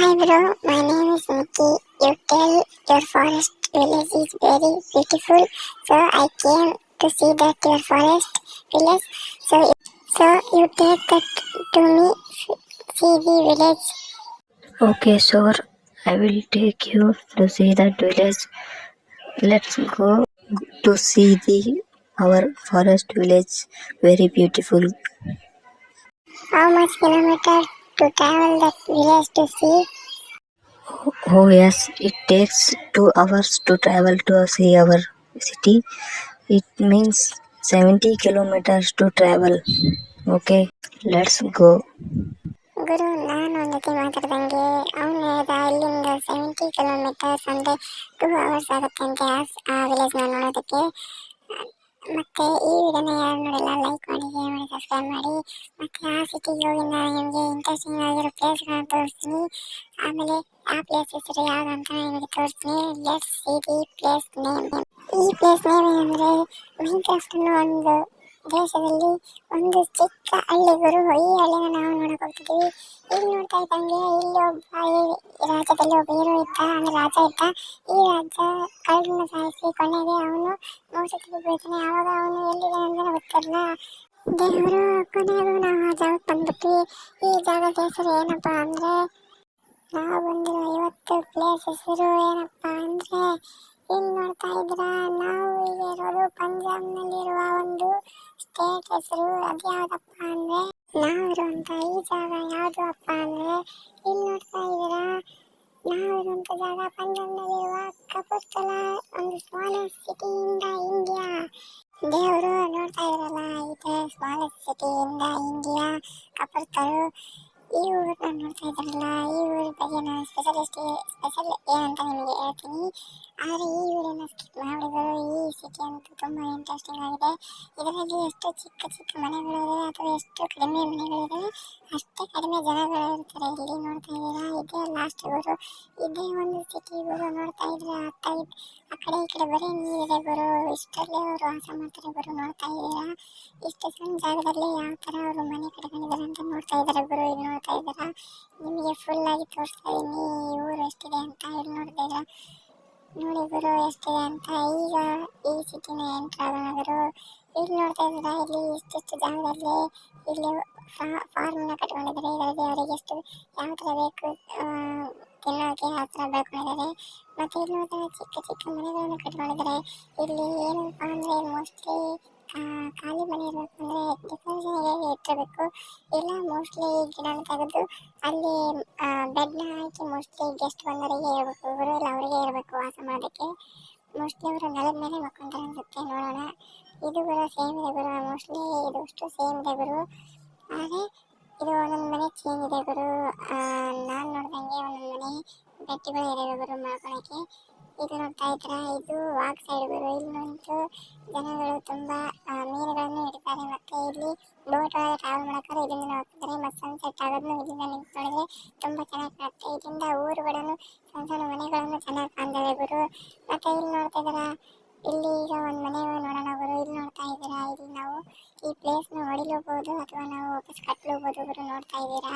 Hi bro, my name is Nikki. You tell your forest village is very beautiful, so I came to see that your forest village. So, so you take that to me, see the village. Okay, sure. I will take you to see that village. Let's go to see the our forest village. Very beautiful. How much kilometer to travel that village to see? Oh yes, it takes two hours to travel to see our city. It means 70 kilometers to travel. Okay, let's go. ಗುರು ನಾನು ಒಂದು ಜೊತೆ ಮಾತಾಡ್ದಂಗೆ ಅವನು ಹೇಳ್ದ ಇಲ್ಲಿಂದ seventy kilometres ಅಂದರೆ two hours ಆಗುತ್ತೆ ಅಂತೆ ಆ ವಿಲೇಜ್ನ ನೋಡೋದಕ್ಕೆ ಮತ್ತೆ ಈ ವಿಡಿಯೋನ ಯಾರು ನೋಡಿಲ್ಲ ಲೈಕ್ ಮಾಡಿ ಶೇರ್ ಮಾಡಿ ಸಬ್ಸ್ಕ್ರೈಬ್ ಮಾಡಿ, ಮತ್ತೆ ಆ ಸಿಟಿಗೆ ಹೋಗಿ ನಾನು ನಿಮಗೆ ಇಂಟ್ರೆಸ್ಟಿಂಗ್ ಆಗಿರೋ ಪ್ಲೇಸ್ಗಳನ್ನ ತೋರಿಸ್ತೀನಿ. ಆಮೇಲೆ ಆ ಪ್ಲೇಸ್ ಹೆಸರು ಯಾವ್ದು ಅಂತ ನಿಮಗೆ ತೋರಿಸ್ತೀನಿ. Let's see the place name ಈ ಪ್ಲೇಸ್ ನೇಮ್ ಏನಂದರೆ ಮೈನ್ಕ್ರಾಫ್ಟ್ ಅನ್ನೋ ಒಂದು ದೇಶದಲ್ಲಿ ಒಂದು ಚಿಕ್ಕ ಹಳ್ಳಿ ಗುರು ಈ ಹಳ್ಳಿನ ನಾವು ನೋಡಕ್ ಹೋಗ್ತಿದ್ದೀವಿ ಇಲ್ಲಿ ನೋಡ್ತಾ ಇದ್ದಂಗೆ ಇಲ್ಲಿ ಒಬ್ಬ ರಾಜ್ಯದಲ್ಲಿ ಒಬ್ಬ ಹೀರೋ ಇದ್ದ, ಅಂದ್ರೆ ರಾಜ ಇದ್ದ, ಈ ರಾಜ ಕಳ್ಳರನ್ನ ಸಾಯಿಸಿ ಕೊನೆಗೆ ಅವನು ಮೋಸಕ್ಕೆ ಬೀಳ್ತಾನೆ ಆವಾಗ ಅವನು ಎಲ್ಲಿದೆ ಅಂತ ಗೊತ್ತಿರಲ್ಲ ದೇವರು ಕೊನೆಗೂ ನಾವು ಆ ಜಾಗಕ್ಕೆ ಬಂದ್ಬಿಟ್ವಿ. ಈ ಜಾಗದ ಹೆಸರು ಏನಪ್ಪ ಅಂದ್ರೆ, ನಾವು ಬಂದಿರೋ ಐವತ್ತು ಪ್ಲೇಸ್ ಹೆಸರು ಏನಪ್ಪ ಅಂದ್ರೆ ಇಲ್ಲಿ ನೋಡ್ತಾ ಇದ್ರ ನಾವು ಈಗ ಇರೋದು ಪಂಜಾಬ್ನಲ್ಲಿರುವ ಒಂದು ಸ್ಟೇಟ್ ಹೆಸರು. ಅದು ಯಾವ್ದಪ್ಪ ಅಂದ್ರೆ ನಾವಿರುವಂತ ಈ ಜಾಗ ಯಾವ್ದು ಅಪ್ಪ ಅಂದ್ರೆ ಇಲ್ಲಿ ನೋಡ್ತಾ ಇದ್ದೀರಾ? ನಾವಿರುವಂತ ಜಾಗ ಪಂಜಾಬ್ನಲ್ಲಿರುವ ಕಪೂರ್ತಲ, ಒಂದು ಸ್ಮಾಲೆಸ್ಟ್ ಇಂದ ಇಂಡಿಯಾ. ದೇವರು ನೋಡ್ತಾ ಇದ್ರಲ್ಲ, ಇದೆ ಸ್ಮಾಲೆಸ್ಟ್ ಇಂದ ಇಂಡಿಯಾ. ಕಪೂರ್ತರು ಈ ಊರನ್ನ ನೋಡ್ತಾ ಇದ್ರಲ್ಲ, ಈ ಊರ ಬಗ್ಗೆ ನಾನು ಸ್ಪೆಷಲಿಸ್ಟ್ ಸ್ಪೆಷಲ್ ಏನಂತ ನಿಮಗೆ ಹೇಳ್ತೀನಿ. ಆದರೆ ಈ ವಿಡಿಯೋನ ಸ್ಕಿಪ್ ಮಾಡಿದ್ರು, ಈ ಸಿಟಿ ಅಂತೂ ತುಂಬ ಇಂಟ್ರೆಸ್ಟಿಂಗ್ ಆಗಿದೆ. ಇದರಲ್ಲಿ ಎಷ್ಟು ಚಿಕ್ಕ ಚಿಕ್ಕ ಮನೆಗಳಿವೆ ಅಥವಾ ಎಷ್ಟು ಕಡಿಮೆ ಮನೆಗಳಿವೆ ಅಷ್ಟೇ ಕಡಿಮೆ ಜನಗಳು ಇರ್ತಾರೆ. ಇಲ್ಲಿ ನೋಡ್ತಾ ಇದ್ದೀರಾ, ಇದೇ ಲಾಸ್ಟ್ ಗುರು ಇದೇ ಒಂದು ಸಿಟಿ ಗುರು ನೋಡ್ತಾ ಇದ್ರೆ ಅತ್ತ ಆ ಕಡೆ ಈ ಕಡೆ ಬರೀ ನೀರಿದೆ ಗುರು. ಇಷ್ಟರಲ್ಲೇ ಅವರು ವಾಸ ಮಾಡ್ತಾರೆ ಗುರು, ನೋಡ್ತಾ ಇದ್ದೀರಾ? ಇಷ್ಟು ಸಣ್ಣ ಜಾಗದಲ್ಲಿ ಯಾವ ಥರ ಅವರು ಮನೆ ಕಟ್ಕೊಂಡಿದ್ದಾರೆ ಅಂತ ನೋಡ್ತಾ ಇದ್ದಾರೆ ಗುರು. ಇಲ್ಲಿ ನೋಡ್ತಾ ಇದ್ದೀರಾ? ನಿಮಗೆ ಆಗಿ ತೋರಿಸ್ತಾ ಇದ್ದೀನಿ. ಊರು ಎಷ್ಟಿದೆ ಅಂತ ಇಲ್ಲಿ ನೋಡ್ತಾ ಇದ್ದೀರಾ? ನೋಡಿ ಗುರು, ಎಷ್ಟಿದೆ ಅಂತ. ಈಗ ಈ ಸಿಟಿನ ಎಂಟ್ರ್ ಆಗೋಣ ಗುರು ಇಲ್ಲಿ ನೋಡ್ತಾ ಇದ್ದೀರಾ? ಇಲ್ಲಿ ಇಷ್ಟಿಷ್ಟು ಜಾಗದಲ್ಲಿ ಇಲ್ಲಿ ಫಾರ್ಮ್ನ ಕಟ್ಕೊಂಡಿದ್ದಾರೆ. ಇದರಲ್ಲಿ ಅವರಿಗೆ ಎಷ್ಟು ಯಾವ ಥರ ಬೇಕು ತಿನ್ನೋಕೆ ಆ ಥರ ಬೆಳ್ಕೊಂಡಿದ್ದಾರೆ. ಮತ್ತೆ ಇಲ್ಲಿ ನೋಡ್ತಾ ಚಿಕ್ಕ ಚಿಕ್ಕ ಮನೆಗಳನ್ನು ಕಟ್ಕೊಂಡಿದ್ದಾರೆ. ಇಲ್ಲಿ ಏನಪ್ಪ ಅಂದರೆ ಮೋಸ್ಟ್ಲಿ ಖಾಲಿ ಮನೆ ಇರಬೇಕು ಅಂದರೆ ಡೆಕೋರೇಷನ್ಗೆ ಇಟ್ಟಿರಬೇಕು? ಇಲ್ಲ ಮೋಸ್ಟ್ಲಿ ಗಿಡನ ತೆಗೆದು ಅಲ್ಲಿ ಬೆಡ್ನ ಹಾಕಿ ಮೋಸ್ಟ್ಲಿ ಗೆಸ್ಟ್ ಬಂದವರಿಗೆ ಇರಬೇಕು ಇವರು ಇಲ್ಲ ಅವರಿಗೆ ಇರಬೇಕು ವಾಸ ಮಾಡೋದಕ್ಕೆ. ಮೋಸ್ಟ್ಲಿ ಅವರು ನೆಲದ ಮೇಲೆ ಮಕ್ಕೊಂತಾರೆ ಅನ್ಸುತ್ತೆ, ನೋಡೋಣ. ಇದು ಕೂಡ ಸೇಮ್ ಇದೆ ಗುರು. ಮೋಸ್ಟ್ಲಿ ಇದು ಅಷ್ಟು ಸೇಮ್ ಇದೆ ಗುರು. ಆದರೆ ಇದು ಒಂದೊಂದು ಮನೆ ಚೇಂಜ್ ಇದೆ ಗುರು. ನಾನು ನೋಡ್ದಂಗೆ ಒಂದೊಂದು ಮನೆ ಬೆಟ್ಟಿಗಳು ಇದೆ ಗುರು ಮಾಡ್ಕೊಳಕ್ಕೆ ಇದು ನೋಡ್ತಾ ಇದ್ರ ಇದು ವಾಕ್ ಸೈಡ್ ಗುರು. ಇಲ್ಲಿ ನಿಂತು ಜನಗಳು ತುಂಬಾ ಮೀನುಗಳನ್ನು ಇಡ್ತಾರೆ ಮತ್ತೆ ಇಲ್ಲಿ ಬೋಟ್ ಒಳಗೆ ಟ್ರಾವೆಲ್ ಮಾಡೋಕ್ಕಾದ್ರೆ ಇದರಿಂದ ನೋಡ್ತಿದ್ರೆ ಮತ್ತೆ ಸನ್ಸೆಟ್ ಆಗೋದನ್ನು ಇಲ್ಲಿಂದ ನಿಂತು ತುಂಬಾ ಚೆನ್ನಾಗಿ ಕಾಣುತ್ತೆ ಇದರಿಂದ ಊರುಗಳನ್ನು ಸಣ್ಣ ಸಣ್ಣ ಮನೆಗಳನ್ನು ಚೆನ್ನಾಗಿ ಕಾಣ್ತವೆ ಗುರು. ಮತ್ತೆ ಇಲ್ಲಿ ನೋಡ್ತಾ ಇದ್ದೀರಾ? ಇಲ್ಲಿ ಈಗ ಒಂದು ಮನೆ ನೋಡೋಣ ಗುರು. ಇಲ್ಲಿ ನೋಡ್ತಾ ಇದ್ದೀರಾ? ಇಲ್ಲಿ ನಾವು ಈ ಪ್ಲೇಸ್ನ ಹೊಡಿಲೂಬಹುದು ಅಥವಾ ನಾವು ವಾಪಸ್ ಕಟ್ಲೂಬಹುದು ಗುರು. ನೋಡ್ತಾ ಇದ್ದೀರಾ?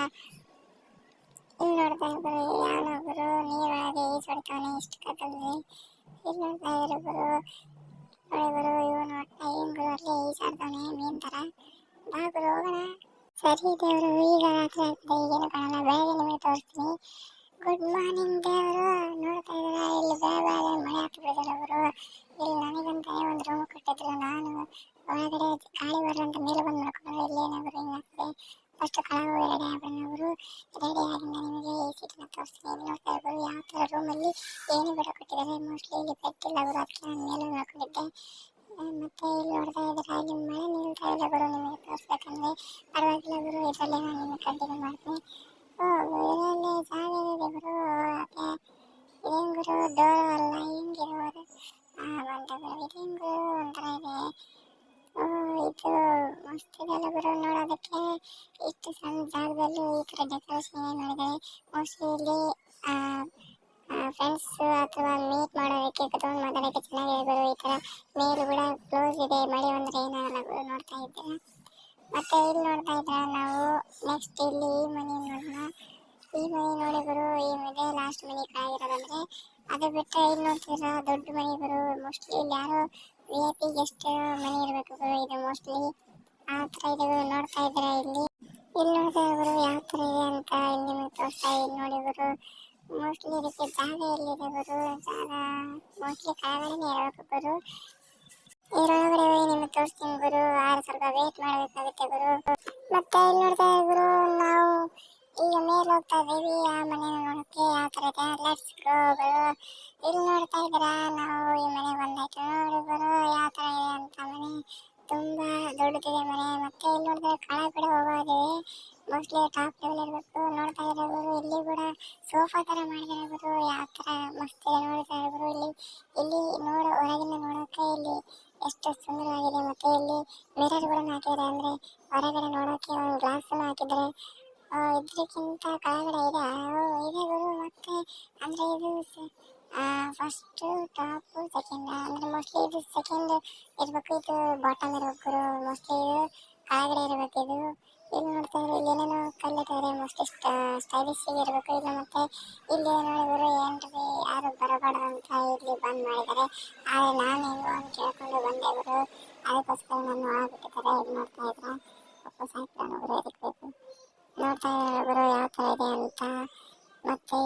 ಇಲ್ಲಿ ನೋಡ್ತಾ ಇದ್ರು ಯಾವನೋ ಗುರು ನೀರೊಳಗೆ ಈಜಾಡ್ತಾನೆ ಇಷ್ಟು ಕತ್ತಲಲ್ಲಿ ಇಲ್ಲಿ ನೋಡ್ತಾ ಇದ್ರು ಗುರು ನೋಡಿ ಗುರು ಇವು ನೋಡ್ತಾ ಏನ್ ಗುರು ಅಲ್ಲೇ ಈಜಾಡ್ತಾನೆ ಮೀನ್ ತರ ಬಾ ಗುರು ಹೋಗೋಣ ಸರಿ ದೇವರು ಈಗ ರಾತ್ರಿ ಆಗ್ತದೆ ಈಗೇನು ಕಾಣಲ್ಲ ಬೆಳಗ್ಗೆ ನಿಮಗೆ ತೋರಿಸ್ತೀನಿ ಗುಡ್ ಮಾರ್ನಿಂಗ್ ದೇವರು ನೋಡ್ತಾ ಇದ್ದೀರಾ ಇಲ್ಲಿ ಬೇರೆ ಬೇರೆ ಮಳೆ ಹಾಕ್ಬಿಟ್ಟಿದ್ದಾರೆ ಗುರು ಇಲ್ಲಿ ನನಗಂತಾನೆ ಒಂದು ರೂಮ್ ಕೊಟ್ಟಿದ್ರು ನಾನು ಒಳಗಡೆ ಗಾಳಿ ಬರೋಂತ ಮೇಲೆ ಬಂದು ನೋಡ್ಕೊಂಡ್ರೆ ಇಲ್ಲಿ ಏನಾದ್ರು ಹಿಂಗಾಗ್ತದೆ ಫಸ್ಟ್ ಕಳಗ ರೆಡಿ ಆಗೋಣ ಅವರು ರೆಡಿ ಆಗಿಂದ ನಿಮಗೆ ಈ ಸೀಟನ್ನ ತೋರಿಸ್ತೀನಿ. ಇಲ್ಲಿ ನೋಡ್ತಾ ಇರ್ಬೋದು ಯಾವ ಥರ ರೂಮಲ್ಲಿ ಏನು ಬೇಡ ಕೊಟ್ಟಿದ್ದಾರೆ. ಮೋಸ್ಟ್ಲಿ ಇಲ್ಲಿ ಬೆಡ್ ಇಲ್ಲ ಅವರು ಅದಕ್ಕೆ ನಾನು ಮೇಲೆ ನೋಡ್ಕೊಂಡಿದ್ದೆ. ಮತ್ತೆ ಇಲ್ಲಿ ನೋಡ್ತಾ ಇದ್ದಾರೆ ಇಲ್ಲಿ ಮಳೆ ನಿಲ್ತಾ ಇದೆ ಗುರು ನಿಮಗೆ ತೋರಿಸ್ಬೇಕಂದ್ರೆ. ಪರವಾಗಿಲ್ಲ ಗುರು, ಇದರಲ್ಲೇ ನಾನು ನಿಮಗೆ ಕಂಟಿನ್ಯೂ ಮಾಡ್ತೀನಿ. ಓ ಇದರಲ್ಲಿ ಜಾಗ ಇದೆ ಗುರು? ಅದೇ, ಇದೇನು ಗುರು? ಡೋರ್ ಅಲ್ಲ ಹಿಂಗಿರೋದು ಹಾಂ ಬಂದ ಗುರು, ಇದೇನು ಗುರು? ಒಂಥರ ಇದೆ. ಇದು ಮಸ್ತ್ ಬರೋ ನೋಡೋದಕ್ಕೆ ಇಷ್ಟು ಸಣ್ಣ ಜಾಗದಲ್ಲೂ ಈ ಥರ ಡೆಕೋರೇಷನ್ ಮಾಡಿದ್ದಾರೆ. ಮೋಸ್ಟ್ಲಿ ಇಲ್ಲಿ ಫ್ರೆಂಡ್ಸ್ ಅಥವಾ ಮೀಟ್ ಮಾಡೋದಕ್ಕೆ ಕುತ್ಕೊಂಡು ಮಾತಾಡೋಕ್ಕೆ ಚೆನ್ನಾಗಿದೆ ಗುರು, ಈ ಥರ ಮೇಲು ಕೂಡ ಕ್ಲೋಸ್ ಇದೆ. ಮಳೆ ಅಂದರೆ ಏನಾಗಲ್ಲ ಗುರು, ನೋಡ್ತಾ ಇದ್ದೆ ಮತ್ತೆ ಇಲ್ಲಿ ನೋಡ್ತಾ ಇದ್ರ ನಾವು ನೆಕ್ಸ್ಟ್ ಇಲ್ಲಿ ಈ ಮನೆ ನೋಡೋಣ. ಈ ಮನೆ ನೋಡಿ ಗುರು, ಈ ಮನೆ ಲಾಸ್ಟ್ ಮನೆ ಕಾಯಿರೋದಂದ್ರೆ ಅದು ಬಿಟ್ಟರೆ ಇಲ್ಲಿ ನೋಡ್ತೀರಾ, ದೊಡ್ಡ ಮನೆ ಬರೋ ಮೋಸ್ಟ್ಲಿ ಇಲ್ಲಿ ಯಾರೋ ವಿ ಐ ಪಿ ಗೆಸ್ಟ್ ಮನೆ ಇರಬೇಕು ಗುರು. ಇದು ಮೋಸ್ಟ್ಲಿ ಆ ಥರ ಇದೆ ಗುರು ನೋಡ್ತಾ ಇದ್ದೀರಾ ಇಲ್ಲಿ? ಇಲ್ಲಿ ನೋಡ್ತಾ ಗುರು ಯಾವ ಥರ ಇದೆ ಅಂತ ಇಲ್ಲಿ ನಿಮಗೆ ತೋರಿಸ್ತಾ ಇಲ್ಲಿ ನೋಡಿ ಗುರು. ಮೋಸ್ಟ್ಲಿ ಇದಕ್ಕೆ ಜಾಗ ಎಲ್ಲಿದೆ ಗುರು? ಜಾಗ ಮೋಸ್ಟ್ಲಿ ಕೆಳಗಡೆನೇ ಇರಬೇಕು ಗುರು. ಇದರೊಳಗಡೆ ಹೋಗಿ ನಿಮಗೆ ತೋರಿಸ್ತೀನಿ ಗುರು. ಆದ್ರೆ ಸ್ವಲ್ಪ ವೇಟ್ ಮಾಡಬೇಕಾಗುತ್ತೆ ಗುರು. ಮತ್ತೆ ಇಲ್ಲಿ ನೋಡ್ತಾ ಗುರು, ನಾವು ಈಗ ಮೇಲೆ ಹೋಗ್ತಾ ಇದ್ದೀವಿ ಆ ಮನೆ ನೋಡೋಕ್ಕೆ ಯಾವ ಥರ ಇದೆ. ಲೆಟ್ಸ್ ಗೋ ಗುರು ಇಲ್ಲಿ ನೋಡ್ತಾ ಇದ್ದೀರಾ? ನಾವು ಈ ಮನೆ ಬಂದಾಯ್ತು ನೋಡಿ ಗುರು ಯಾವ ಥರ ಇದೆ ಅಂತ ಮನೆ. ತುಂಬಾ ದೊಡ್ಡದಿದೆ ಮನೆ. ಮತ್ತೆ ಇಲ್ಲಿ ನೋಡಿದ್ರೆ ಕೆಳಗಡೆ ಹೋಗೋದಿದೆ. ಮೋಸ್ಟ್ಲಿ ಟಾಪ್ ಲೆವೆಲ್ ಇರಬೇಕು. ನೋಡ್ತಾ ಇದ್ದಾರೆ ಗುರು ಇಲ್ಲಿ ಕೂಡ ಸೋಫಾ ಥರ ಮಾಡಿದ್ದಾರೆ ಗುರು ಯಾವ ಥರ ಮಸ್ತ್ ಇದೆ ನೋಡ್ತಾ ಇದ್ದಾರೆ ಗುರು ಇಲ್ಲಿ ಇಲ್ಲಿ ನೋಡ, ಹೊರಗಿಂದ ನೋಡೋಕೆ ಇಲ್ಲಿ ಎಷ್ಟು ಸುಂದರವಾಗಿದೆ. ಮತ್ತೆ ಇಲ್ಲಿ ಮಿರರ್ಗಳನ್ನು ಹಾಕಿದ್ದಾರೆ. ಅಂದ್ರೆ ಹೊರಗಡೆ ನೋಡೋಕೆ ಒಂದು ಗ್ಲಾಸ್ ಹಾಕಿದ್ದಾರೆ. ಆ, ಇದ್ರಕ್ಕಿಂತ ಕೆಳಗಡೆ ಇದೆ. ಇದೆ ಗುರು. ಮತ್ತೆ ಅಂದ್ರೆ ಇದು ಫಸ್ಟ್ ಟಾಪ್ ಸೆಕೆಂಡ್ ಅಂದ್ರೆ ಮೋಸ್ಟ್ಲಿ ಇದು ಸೆಕೆಂಡ್ ಇರ್ಬೇಕು. ಇದು ಬಾಟಮ್ ಇರ್ಬೇಕು ಗುರು. ಮೋಸ್ಟ್ಲಿ ಇದು ಕೆಳಗಡೆ ಇರಬೇಕು ಇದು. ಇಲ್ಲಿ ನೋಡ್ತಾ ಇದ್ರೆ ಇಲ್ಲಿ ಏನೇನೋ ಕಲ್ಲಿದ್ದಾರೆ ಮೋಸ್ಟ್ಲಿ ಸ್ಟೈಲಿಶ್ ಇರಬೇಕು. ಇಲ್ಲ ಮತ್ತೆ ಇಲ್ಲಿ ನೋಡಿದ್ರು ಏನ್ರಿ ಯಾರು ಬರಬಾರ್ದು ಅಂತ ಇಲ್ಲಿ ಬಂದ್ ಮಾಡಿದ್ದಾರೆ. ಆದ್ರೆ ನಾನು ಹೆಂಗೋ ಅಂತ ಕೇಳ್ಕೊಂಡು ಬಂದೆ ಗುರು. ಅದಕ್ಕೋಸ್ಕರ ನಾನು ಒಳಗಿಟ್ಟಿದ್ದಾರೆ ಇದು ನೋಡ್ತಾ ಇದ್ರೆ. ವಾಪಸ್ ಹಾಕ್ಕೊಂಡು ಗುರು ಇದಕ್ಕೆ ಬೇಕು ಗುರು ಯಾವ ಥರ ಇದೆ ಅಂತ. ಮತ್ತೆ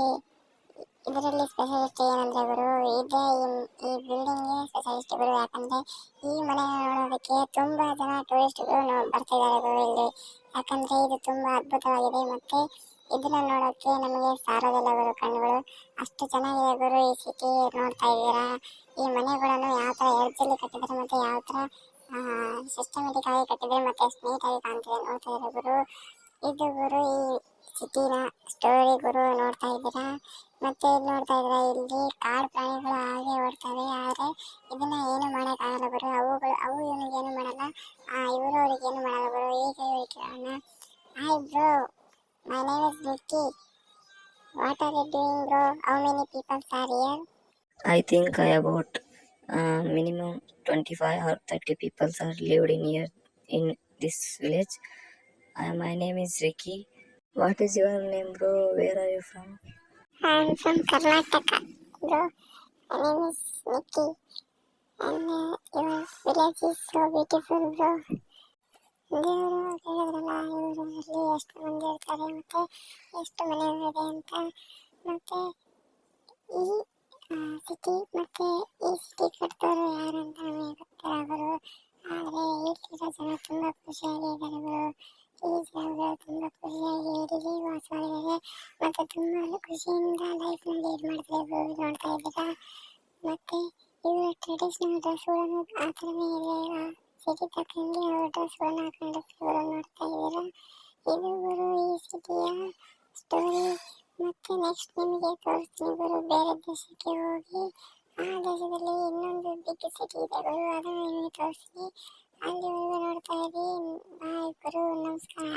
ಇದರಲ್ಲಿ ಸ್ಪೆಷಲಿಸ್ಟ್ ಏನಂದರೆ ಗುರು, ಇದೆ ಈ ಬಿಲ್ಡಿಂಗ್ಗೆ ಸ್ಪೆಷಲಿಸ್ಟ್ ಗುರು. ಯಾಕಂದ್ರೆ ಈ ಮನೆ ನೋಡೋದಕ್ಕೆ ತುಂಬಾ ಜನ ಟೂರಿಸ್ಟ್ಗಳು ಬರ್ತಾ ಇದ್ದಾರೆ ಗುರು ಇಲ್ಲಿ. ಯಾಕಂದ್ರೆ ಇದು ತುಂಬಾ ಅದ್ಭುತವಾಗಿದೆ. ಮತ್ತು ಇದನ್ನ ನೋಡೋಕೆ ನಮಗೆ ಸಾರೋದಿಲ್ಲ ಗುರು ಕಣ್ಣುಗಳು. ಅಷ್ಟು ಚೆನ್ನಾಗಿದೆ ಗುರು ಈ ಸಿಟಿ ನೋಡ್ತಾ ಇದ್ದೀರಾ? ಈ ಮನೆಗಳನ್ನು ಯಾವ ಥರ ಎಡ್ಜಲ್ಲಿ ಕಟ್ಟಿದ್ದಾರೆ ಮತ್ತೆ ಯಾವ ಥರ ಸಿಸ್ಟಮೆಟಿಕ್ ಆಗಿ ಕಟ್ಟಿದ್ದಾರೆ ಮತ್ತೆ ಸ್ನೇಹಿತಾಗಿ ಕಾಣ್ತಿದೆ ನೋಡ್ತಾ ಇದ್ದಾರೆ ಗುರು? ಇದು ಗುರು ಈ ಸ್ಟೋರಿ ಗುರು ನೋಡ್ತಾ ಇದ್ದೀರಾ? ಮತ್ತೆ ಇಲ್ಲಿ ನೋಡ್ತಾ ಇದ್ದೀರಾ ಇಲ್ಲಿ ಕಾಡು ಪ್ರಾಣಿಗಳು ಹಾಗೆ ಓಡ್ತವೆ, ಆದರೆ ಇದನ್ನ ಏನು ಮಾಡೋಕ್ಕಾಗಲ್ಲ ಗುರು. ಅವುಗಳು, ಅವು ಏನು ಮಾಡಲ್ಲ. ಇವರು ಅವ್ರಿಗೇನು ಮಾಡಲ್ಲ ಗುರು. ಈಗ ಕೇಳೋಣ hi bro my name is Vicky what are you doing bro how many peoples are here I think I about minimum minimum 25 or 30 people are lived in here in this village. Uh, my name is Ricky. What is your name, bro? Where are you from? I am from Karnataka, bro. My name is Nikki. And uh, your village is so beautiful, bro. ದೇವರು ಹೇಳಿದ್ರಲ್ಲ ಇವರಲ್ಲಿ ಎಷ್ಟು ಮಂದಿ ಇರ್ತಾರೆ ಮತ್ತೆ ಎಷ್ಟು ಮನೆಗಳಿದೆ ಅಂತ ಮತ್ತೆ ಈ ಸಿಟಿ ಮತ್ತೆ ಈ ಸಿಟಿ ಕಟ್ಟಿದವರು ಯಾರು ಅಂತ ನಮಗೆ ಗೊತ್ತಿಲ್ಲ ಗುರು ಆದರೆ ಇಲ್ಲಿರೋ ಜನ ತುಂಬ ಖುಷಿಯಾಗಿ ಇದ್ದಾರೆ ಈ ಜನಗಳು ತುಂಬ ಖುಷಿಯಾಗಿ ಇಲ್ಲಿ ವಾಸ ಮಾಡಿದ್ದಾರೆ ಮತ್ತೆ ತುಂಬ ಖುಷಿಯಿಂದ ಲೈಫ್ನಲ್ಲಿ ಇದು ಮಾಡ್ತಾರೆ ಗುರು ನೋಡ್ತಾ ಇದ್ದೀರಾ? ಮತ್ತೆ ಇವರ ಟ್ರೆಡಿಷನಲ್ ಡ್ರೆಸ್ಗಳನ್ನು ಆ ಥರನೇ ಇದೆ. ಸಿಟಿ ತಕ್ಕಂಗೆ ಅವ್ರ ಡ್ರೆಸ್ಗಳನ್ನ ಹಾಕೊಂಡು ಇವರು ನೋಡ್ತಾ ಇದ್ದೀರಾ? ಇದು ಗುರು ಈ ಸಿಟಿಯ ಸ್ಟೋರಿ ಮತ್ತೆ ನೆಕ್ಸ್ಟ್ ನಿಮಗೆ ತೋರಿಸ್ತೀನಿ ಗುರು, ಬೇರೆ ದೇಶಕ್ಕೆ ಹೋಗಿ ಆ ದೇಶದಲ್ಲಿ ಇನ್ನೊಂದು ಬಿಗ್ ಸಿಟಿ ಇದೆ ಗುರು, ಅದನ್ನು ನಿಮಗೆ ತೋರಿಸ್ತೀನಿ. ಅಲ್ಲಿವರೆಗೂ ನೋಡ್ತಾ ಇರಿ ಬಾಯ್ ಗುರು ನಮಸ್ಕಾರ.